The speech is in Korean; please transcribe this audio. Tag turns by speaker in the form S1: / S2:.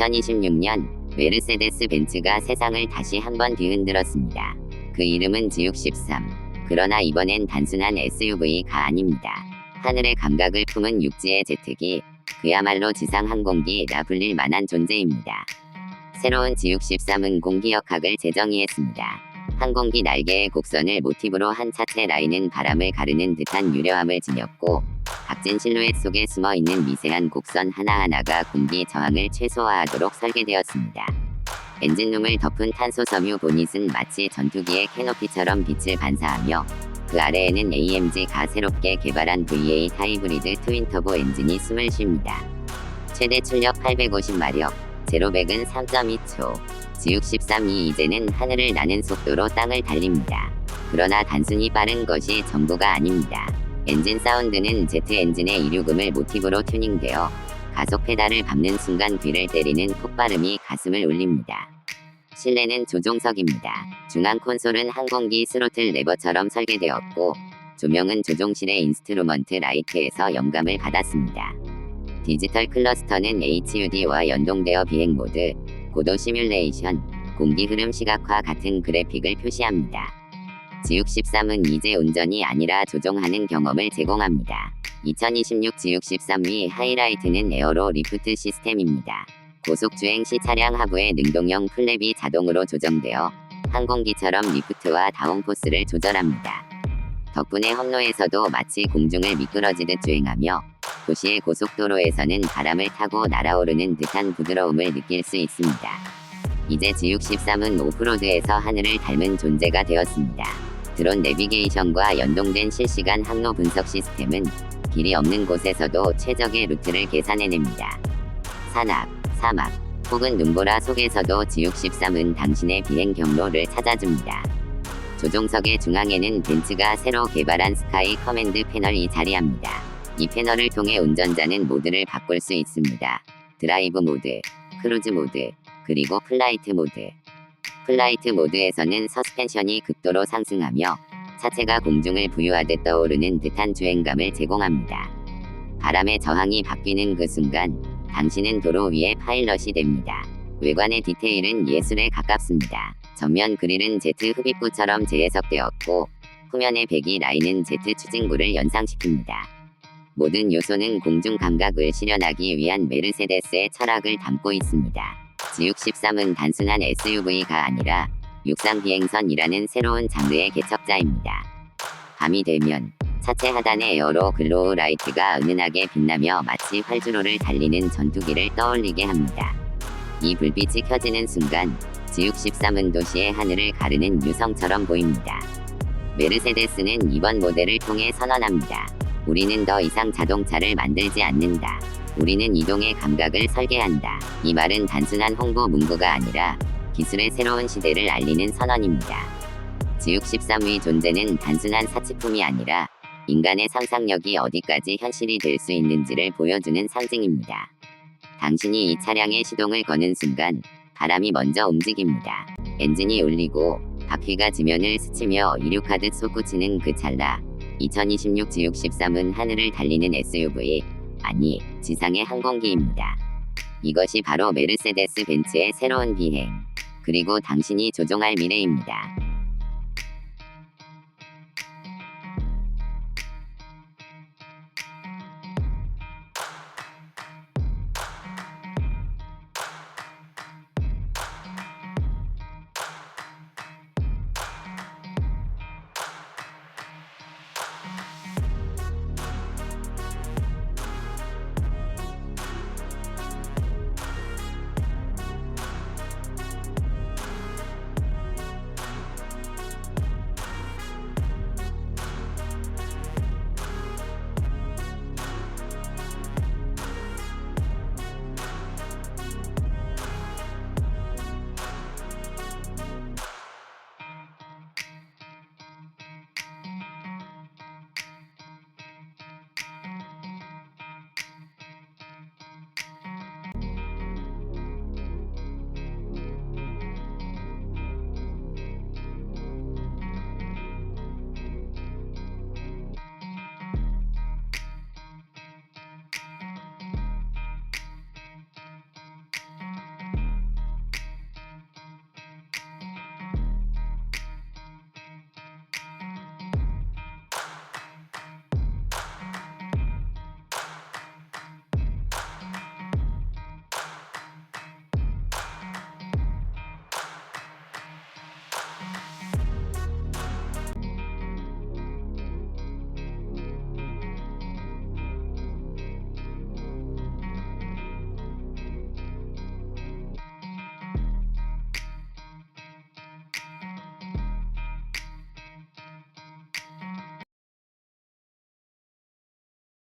S1: 2026년 메르세데스 벤츠가 세상을 다시 한번 뒤흔들었습니다. 그 이름은 지육13. 그러나 이번엔 단순한 SUV가 아닙니다. 하늘의 감각을 품은 육지의 제트기, 그야말로 지상 항공기라 불릴 만한 존재입니다. 새로운 지육 13은 공기역학을 재정의했습니다. 항공기 날개의 곡선을 모티브로 한 차체 라인은 바람을 가르는 듯한 유려함을 지녔고 각진 실루엣 속에 숨어 있는 미세한 곡선 하나하나가 공기 저항을 최소화하도록 설계되었습니다. 엔진룸을 덮은 탄소 섬유 보닛은 마치 전투기의 캐노피처럼 빛을 반사하며 그 아래에는 AMG가 새롭게 개발한 V8 하이브리드 트윈터보 엔진이 숨을 쉽니다. 최대 출력 850마력, 제로백은 3.2초. 지육13이 이제는 하늘을 나는 속도로 땅을 달립니다. 그러나 단순히 빠른 것이 전부가 아닙니다. 엔진 사운드는 제트 엔진의 이륙음을 모티브로 튜닝되어 가속 페달을 밟는 순간 귀를 때리는 폭발음이 가슴을 울립니다. 실내는 조종석입니다. 중앙 콘솔은 항공기 스로틀 레버처럼 설계되었고 조명은 조종실의 인스트루먼트 라이트에서 영감을 받았습니다. 디지털 클러스터는 HUD와 연동되어 비행 모드, 고도 시뮬레이션, 공기 흐름 시각화 같은 그래픽을 표시합니다. 지육13은 이제 운전이 아니라 조종하는 경험을 제공합니다. 2026 지육13위 하이라이트는 에어로 리프트 시스템입니다. 고속 주행 시 차량 하부의 능동형 플랩이 자동으로 조정되어 항공기처럼 리프트와 다운포스를 조절합니다. 덕분에 험로에서도 마치 공중을 미끄러지듯 주행하며 도시의 고속도로에서는 바람을 타고 날아오르는 듯한 부드러움을 느낄 수 있습니다. 이제 지육13은 오프로드에서 하늘을 닮은 존재가 되었습니다. 드론 내비게이션과 연동된 실시간 항로 분석 시스템은 길이 없는 곳에서도 최적의 루트를 계산해냅니다. 산악, 사막, 혹은 눈보라 속에서도 지육13은 당신의 비행 경로를 찾아줍니다. 조종석의 중앙에는 벤츠가 새로 개발한 스카이 커맨드 패널이 자리합니다. 이 패널을 통해 운전자는 모드를 바꿀 수 있습니다. 드라이브 모드, 크루즈 모드, 그리고 플라이트 모드. 플라이트 모드에서는 서스펜션이 극도로 상승하며 차체가 공중을 부유하듯 떠오르는 듯한 주행감을 제공합니다. 바람의 저항이 바뀌는 그 순간 당신은 도로 위에 파일럿이 됩니다. 외관의 디테일은 예술에 가깝습니다. 전면 그릴은 제트 흡입구처럼 재해석되었고 후면의 배기 라인은 제트 추진구를 연상시킵니다. 모든 요소는 공중 감각을 실현하기 위한 메르세데스의 철학을 담고 있습니다. 지육13은 단순한 SUV가 아니라 육상 비행선이라는 새로운 장르의 개척자입니다. 밤이 되면 차체 하단의 에어로 글로우 라이트가 은은하게 빛나며 마치 활주로를 달리는 전투기를 떠올리게 합니다. 이 불빛이 켜지는 순간 지육13은 도시의 하늘을 가르는 유성처럼 보입니다. 메르세데스는 이번 모델을 통해 선언합니다. 우리는 더 이상 자동차를 만들지 않는다. 우리는 이동의 감각을 설계한다. 이 말은 단순한 홍보 문구가 아니라 기술의 새로운 시대를 알리는 선언입니다. 지육 13의 존재는 단순한 사치품이 아니라 인간의 상상력이 어디까지 현실이 될 수 있는지를 보여주는 상징입니다. 당신이 이 차량의 시동을 거는 순간 바람이 먼저 움직입니다. 엔진이 울리고 바퀴가 지면을 스치며 이륙하듯 솟구치는 그 찰나 2026 지육13은 하늘을 달리는 SUV 아니 지상의 항공기입니다. 이것이 바로 메르세데스 벤츠의 새로운 비행 그리고 당신이 조종할 미래입니다.